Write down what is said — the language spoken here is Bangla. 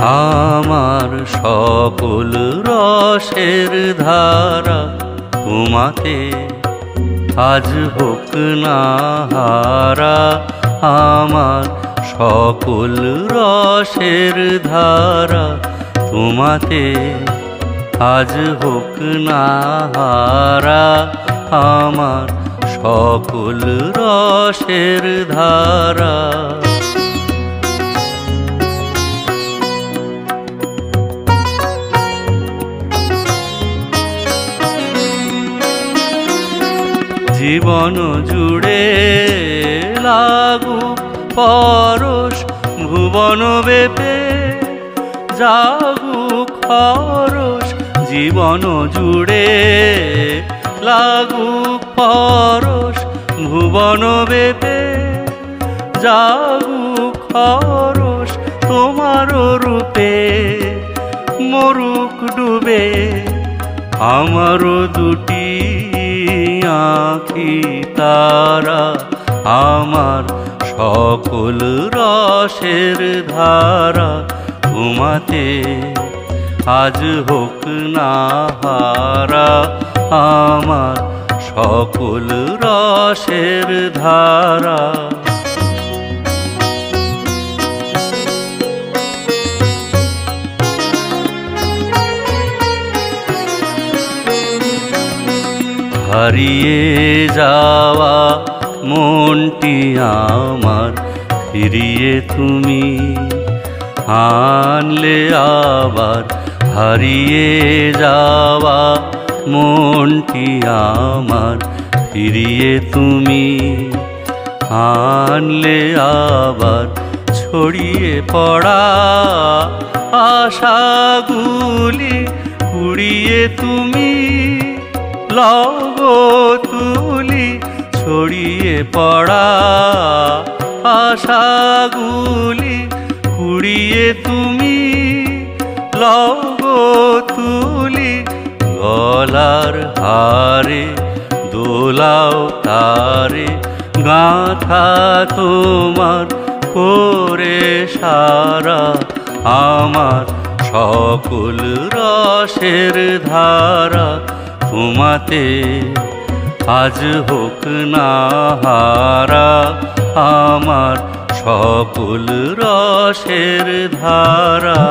আমার সকল রসের ধারা তোমাতে আজ হোক না হারা। আমার সকল রসের ধারা তোমাতে আজ হোক না হারা। আমার সকল রসের ধারা জীবন জুড়ে লাগু পরশ ভুবন বেপে, জাগু খরস জীবন জুড়ে লাগু পরশ ভুবন বেপে, জাগু খরস তোমার রূপে মরুক ডুবে আমারও দুটি আঁখি তারা আমার সকল রসের ধারা। তোমাতে আজ হোক না হারা, আমার সকল রসের ধারা। হারিয়ে যাওয়া মনটি আমার। ফিরিয়ে তুমি আনলে আবার। হারিয়ে যাওয়া মনটি আমার। ফিরিয়ে তুমি আনলে আবার। ছড়িয়ে পড়া আশাগুলি কুড়িয়ে তুমি লগ তুলি ছড়িয়ে পড়া আশাগুলি কুড়িয়ে তুমি লগ তুলি গলার হারে দোলাও তারে গাথা তোমার করে সারা আমার সকল রসের ধারা তোমাতে আজ হোক না হারা আমার সকল রসের ধারা।